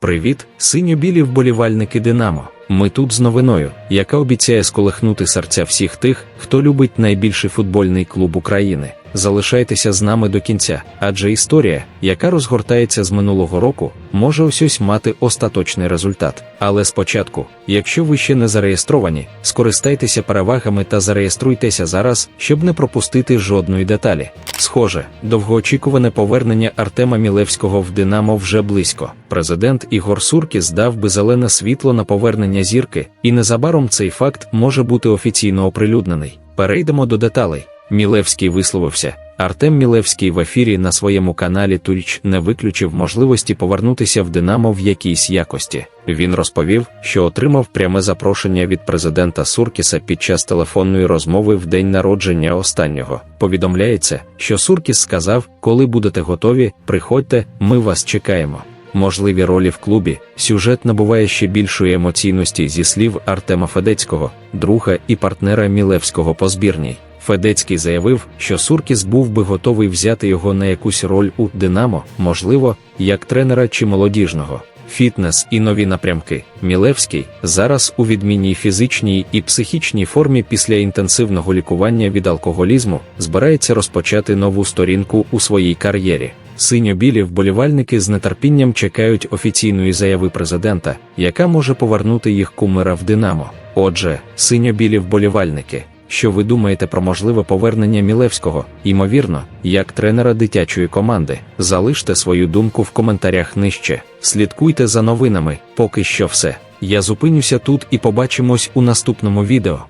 Привіт, синьо-білі вболівальники Динамо. Ми тут з новиною, яка обіцяє сколихнути серця всіх тих, хто любить найбільший футбольний клуб України. Залишайтеся з нами до кінця, адже історія, яка розгортається з минулого року, може ось мати остаточний результат. Але спочатку, якщо ви ще не зареєстровані, скористайтеся перевагами та зареєструйтеся зараз, щоб не пропустити жодної деталі. Схоже, довгоочікуване повернення Артема Мілевського в Динамо вже близько. Президент Ігор Суркіс дав би зелене світло на повернення зірки, і незабаром цей факт може бути офіційно оприлюднений. Перейдемо до деталей. Мілевський висловився. Артем Мілевський в ефірі на своєму каналі Туріч не виключив можливості повернутися в Динамо в якійсь якості. Він розповів, що отримав пряме запрошення від президента Суркіса під час телефонної розмови в день народження останнього. Повідомляється, що Суркіс сказав: коли будете готові, приходьте, ми вас чекаємо. Можливі ролі в клубі, сюжет набуває ще більшої емоційності зі слів Артема Федецького, друга і партнера Мілевського по збірній. Федецький заявив, що Суркіс був би готовий взяти його на якусь роль у Динамо, можливо, як тренера чи молодіжного. Фітнес і нові напрямки. Мілевський зараз у відмінній фізичній і психічній формі після інтенсивного лікування від алкоголізму збирається розпочати нову сторінку у своїй кар'єрі. Синьо-білі вболівальники з нетерпінням чекають офіційної заяви президента, яка може повернути їх кумира в Динамо. Отже, синьо-білі вболівальники. Що ви думаєте про можливе повернення Мілевського, ймовірно, як тренера дитячої команди? Залиште свою думку в коментарях нижче. Слідкуйте за новинами, поки що все. Я зупинюся тут і побачимось у наступному відео.